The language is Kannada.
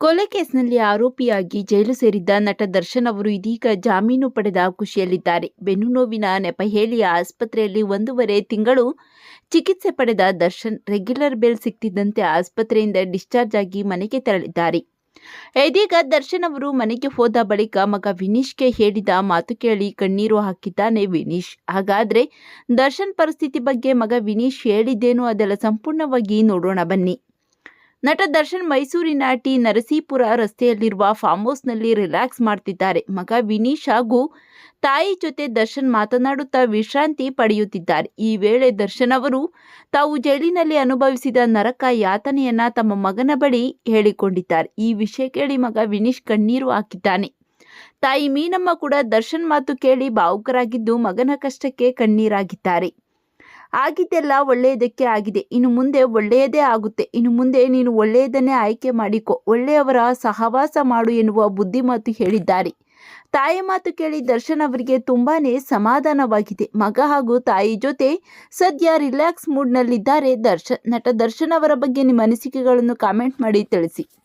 ಕೊಲೆ ಕೇಸ್ನಲ್ಲಿ ಆರೋಪಿಯಾಗಿ ಜೈಲು ಸೇರಿದ್ದ ನಟ ದರ್ಶನ್ ಅವರು ಇದೀಗ ಜಾಮೀನು ಪಡೆದ ಖುಷಿಯಲ್ಲಿದ್ದಾರೆ. ಬೆನ್ನು ನೋವಿನ ನೆಪ ಹೇಳಿ ಆಸ್ಪತ್ರೆಯಲ್ಲಿ ಒಂದೂವರೆ ತಿಂಗಳು ಚಿಕಿತ್ಸೆ ಪಡೆದ ದರ್ಶನ್ ರೆಗ್ಯುಲರ್ ಬೆಲ್ ಸಿಕ್ತಿದ್ದಂತೆ ಆಸ್ಪತ್ರೆಯಿಂದ ಡಿಸ್ಚಾರ್ಜ್ ಆಗಿ ಮನೆಗೆ ತೆರಳಿದ್ದಾರೆ. ಇದೀಗ ದರ್ಶನ್ ಅವರು ಮನೆಗೆ ಹೋದ ಬಳಿಕ ಮಗ ವಿನೀಶ್ಗೆ ಹೇಳಿದ ಮಾತು ಕೇಳಿ ಕಣ್ಣೀರು ಹಾಕಿದ್ದಾನೆ ವಿನೀಶ್. ಹಾಗಾದ್ರೆ ದರ್ಶನ್ ಪರಿಸ್ಥಿತಿ ಬಗ್ಗೆ ಮಗ ವಿನೀಶ್ ಹೇಳಿದ್ದೇನು ಅದೆಲ್ಲ ಸಂಪೂರ್ಣವಾಗಿ ನೋಡೋಣ ಬನ್ನಿ. ನಟ ದರ್ಶನ್ ಮೈಸೂರಿನ ಟಿ ನರಸೀಪುರ ರಸ್ತೆಯಲ್ಲಿರುವ ಫಾರ್ಮ್ ಹೌಸ್ನಲ್ಲಿ ರಿಲ್ಯಾಕ್ಸ್ ಮಾಡ್ತಿದ್ದಾರೆ. ಮಗ ವಿನೀಶ್ ಹಾಗೂ ತಾಯಿ ಜೊತೆ ದರ್ಶನ್ ಮಾತನಾಡುತ್ತಾ ವಿಶ್ರಾಂತಿ ಪಡೆಯುತ್ತಿದ್ದಾರೆ. ಈ ವೇಳೆ ದರ್ಶನ್ ಅವರು, ತಾವು ಜೈಲಿನಲ್ಲಿ ಅನುಭವಿಸಿದ ನರಕ ಯಾತನೆಯನ್ನ ತಮ್ಮ ಮಗನ ಬಳಿ ಹೇಳಿಕೊಂಡಿದ್ದಾರೆ. ಈ ವಿಷಯ ಕೇಳಿ ಮಗ ವಿನೀಶ್ ಕಣ್ಣೀರು ಹಾಕಿದ್ದಾನೆ. ತಾಯಿ ಮೀನಮ್ಮ ಕೂಡ ದರ್ಶನ್ ಮಾತು ಕೇಳಿ ಭಾವುಕರಾಗಿದ್ದು ಮಗನ ಕಷ್ಟಕ್ಕೆ ಕಣ್ಣೀರಾಗಿದ್ದಾರೆ. ಆಗಿದ್ದೆಲ್ಲ ಒಳ್ಳೆಯದಕ್ಕೆ ಆಗಿದೆ. ಇನ್ನು ಮುಂದೆ ಒಳ್ಳೆಯದೇ ಆಗುತ್ತೆ. ಇನ್ನು ಮುಂದೆ ನೀನು ಒಳ್ಳೆಯದನ್ನೇ ಆಯ್ಕೆ ಮಾಡಿಕೊ. ಒಳ್ಳೆಯವರ ಸಹವಾಸ ಮಾಡು ಎನ್ನುವ ಬುದ್ಧಿಮಾತು ಹೇಳಿದ್ದಾರೆ. ತಾಯಿ ಮಾತು ಕೇಳಿ ದರ್ಶನ್ ಅವರಿಗೆ ತುಂಬಾನೇ ಸಮಾಧಾನವಾಗಿದೆ. ಮಗ ಹಾಗೂ ತಾಯಿ ಜೊತೆ ಸದ್ಯ ರಿಲ್ಯಾಕ್ಸ್ ಮೂಡ್ನಲ್ಲಿದ್ದಾರೆ ದರ್ಶನ್. ನಟ ದರ್ಶನ್ ಅವರ ಬಗ್ಗೆ ನಿಮ್ಮ ಅನಿಸಿಕೆಗಳನ್ನು ಕಾಮೆಂಟ್ ಮಾಡಿ ತಿಳಿಸಿ.